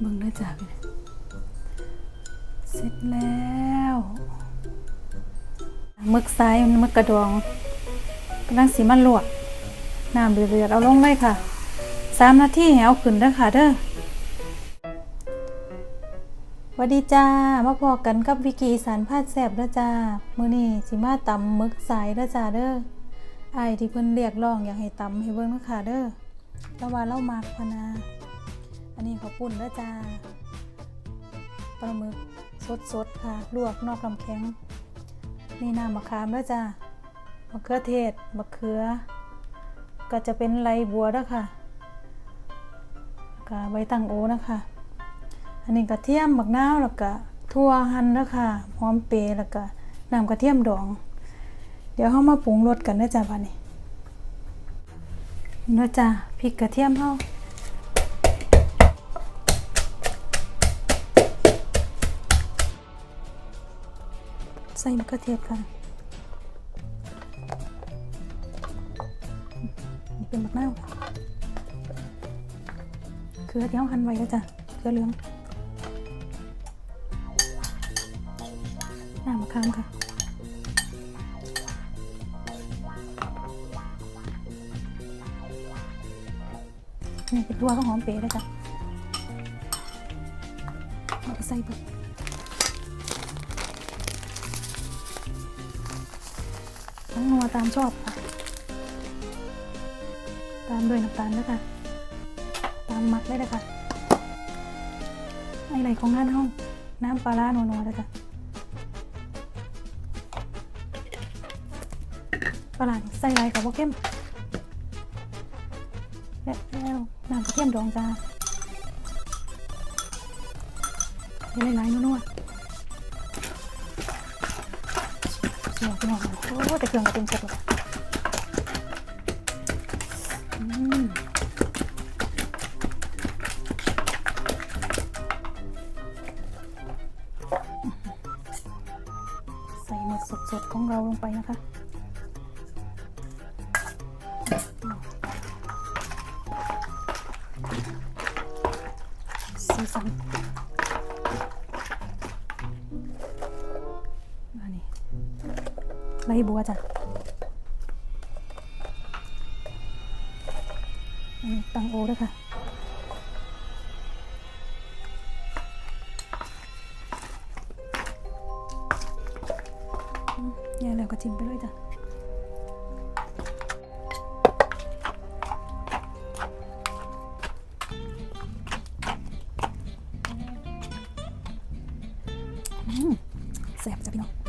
เบิ่งได้จ้าพี่เสร็จแล้วมึกซ้ายมึกกระดองกำลังสีมันลวกน้ำเดือดๆเอาลงเลยค่ะสามนาทีให้เอาขึ้นเด้อค่ะเด้อวัสดีจ้า มาพอกันกับวิกีสานพาดแสบเด้อจ้า มื้อนี้สิมาตำมึกสายเด้อจ้าเด้อไอที่เพิ่นเรียกร้องอยากให้ตำให้เบิ่งเด้อค่ะเด้อแต่ว่าเรามักพนา อันนี้เขาวปุ่นแล้วจ้าปลาหมึกสดๆค่ะ ลวกนอกลำแข็ง นี่น้ำมะขามแล้วจ้ามะเขือเทศมะเขือ ก็จะเป็นไรบัวแล้วค่ะก็ใบตังโอนะคะ อันนี้กระเทียมบักนาวแล้วก็ทั่วหั่นแล้วค่ะหอมเปรย์แล้วก็น้ำกระเทียมดอง เดี๋ยวเรามาปรุงรสกันนะจ้าบัดนี้นี่นะจ้าพริกกระเทียมเฮา ใส่มะเขือเทศค่ะนี่เป็นมะนาวเกลือที่เราหั่นไว้แล้วจ้ะเกลือเหลืองน้ำมะขามค่ะนี่เป็นตัวข้าวหอมเป๋เลยจ้ะเอาไปใส่เบิด ทั้งนัวตามชอบค่ะ ตามด้วยน้ำตาลด้วยค่ะ ตามมักได้เลยค่ะไอไหลของงานห้อง น้ำปลาร้านัวๆเลยค่ะปลาร้านี่ใส่ไรกับว่าเข้มและแล้วน้ำกระเทียมดองจ้าใส่หลายๆนัวๆเสียงพี่อง โอ้แต่เครื่องก็เต็มเสร็จแล้วใส่หมึกสดๆของเราลงไปนะคะสีสัน ใบบัวจ้ะตังโอด้วยค่ะอืมแย่แล้วก็จิ้มไปเลยจ้ะแซ่บจ้ะพี่น้อง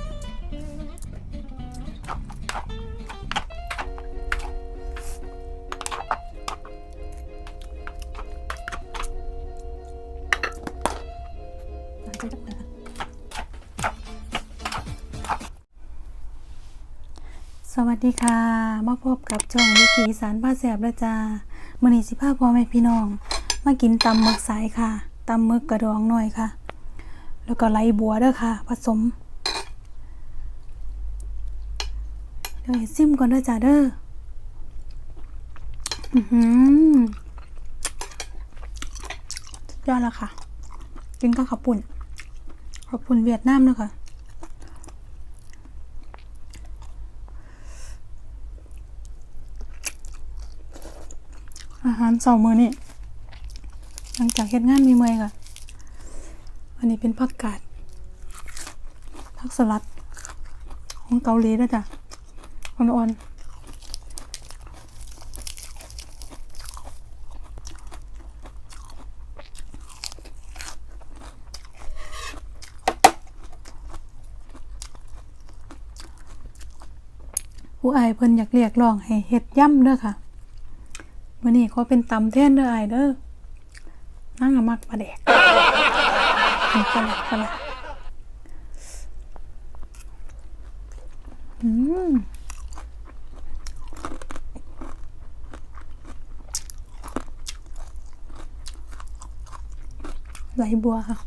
สวัสดีค่ะ มาพบกับช่องวิถีสารผ้าแสบแล้วจ้ามื่อนี้สิพาพ่อแม่พี่น้อง มากินตำหมึกสายค่ะตำหมึกกระดองหน่อยค่ะ แล้วก็ไหลบัวเด้อค่ะ ผสมเดี๋ยวซิมก่อนเด้อจ้าเด้ออือหือยอดแล้วค่ะ กินกับข้าวปุ่นข้าวปุ่นเวียดนามนะค่ะ อาหารเสาร์มื้อนี่หลังจากเฮ็ดงานมีเมื่อยค่ะ อันนี้เป็นผักกาดผักสลัด ของเกาหลีด้วยจ้ะอ่อนๆผู้อายเพิ่นอยากเรียกร้องให้เฮ็ดย่ำเด้อค่ะ มื่อนี้ขอเป็นตำแท่นเด้อไอเด้อนั่งมักปลาแดกปลาแดกปลาแดกอืมไหลบัวค่ะ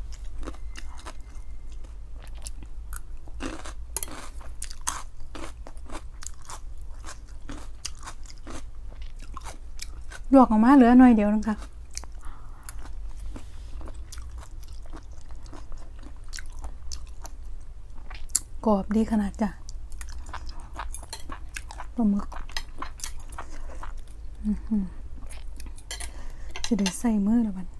วกออกมาเหลือหน่อยเดียวนะคะกรอบดีขนาดจ้ะปลาหมึกจะได้ใส่มือล้วัน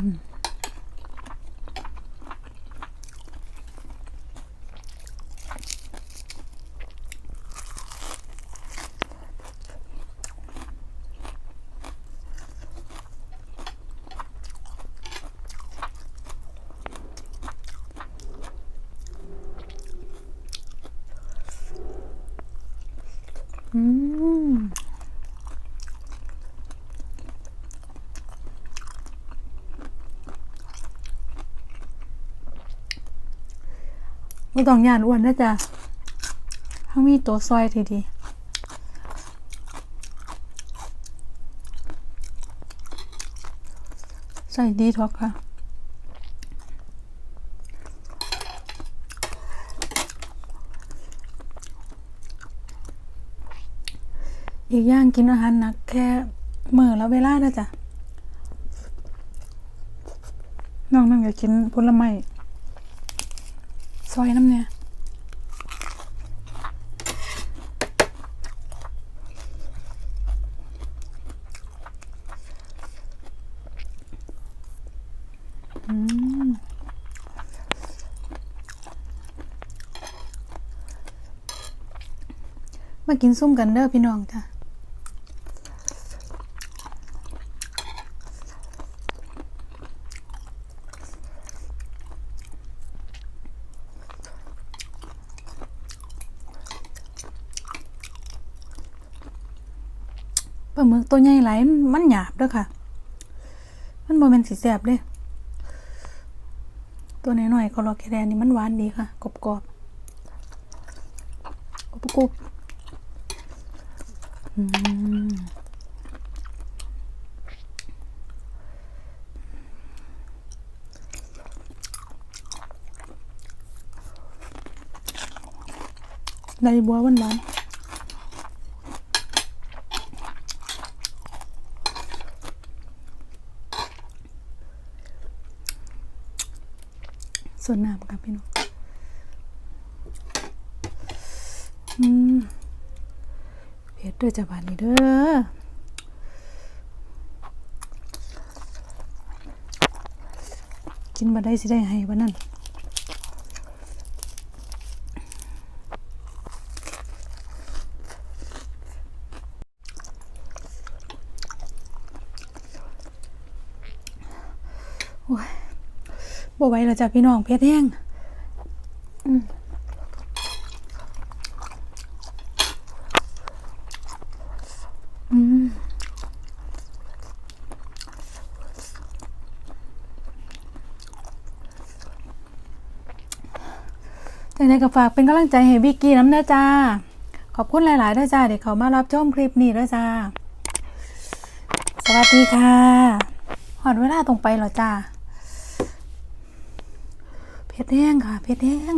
อืม ไม่ต้องย่านอ้วนนะจ๊ะถ้ามีตัวซอยทีดีใส่ดีท็อกค่ะอีกอย่างกินอาหารหนักแค่มื้อละเวลานะจ๊ะน้องนั่งอยากกินผลไม้ ซอยน้ำเนี่ยอืมมากินซุ่มกันเด้อพี่น้องจ้ะ ปลาหมึกตัวใหญ่หลายมันหยาบด้อค่ะ มันบ่แม่นสิแซ่บเด้ตัวน้อยๆก็รอแค่แดนนี่มันหวานดีค่ะกรอบๆกรอบกรุบอืมได้บัวหวาน ส่วนน้ำครับพี่น้องอืมเผ็ดด้วยจ้ะบานนี้เด้อกินมาได้สิได้ให้วันนั้น บ่ไหวแล้วจ้ะพี่น้องเผ็ดแห้งอืมอืมจังไดก็ฝากเป็นกำลังใจให้วิกกี้น้ำเด้อจ้า ขอบคุณหลายๆด้วยจ้า เดี๋ยวเขามารับชมคลิปนี้ด้วยจ้า สวัสดีค่ะหอดเวลาตรงไปเหรอจ้า พชรแห้งค่ะเพชรแห้ง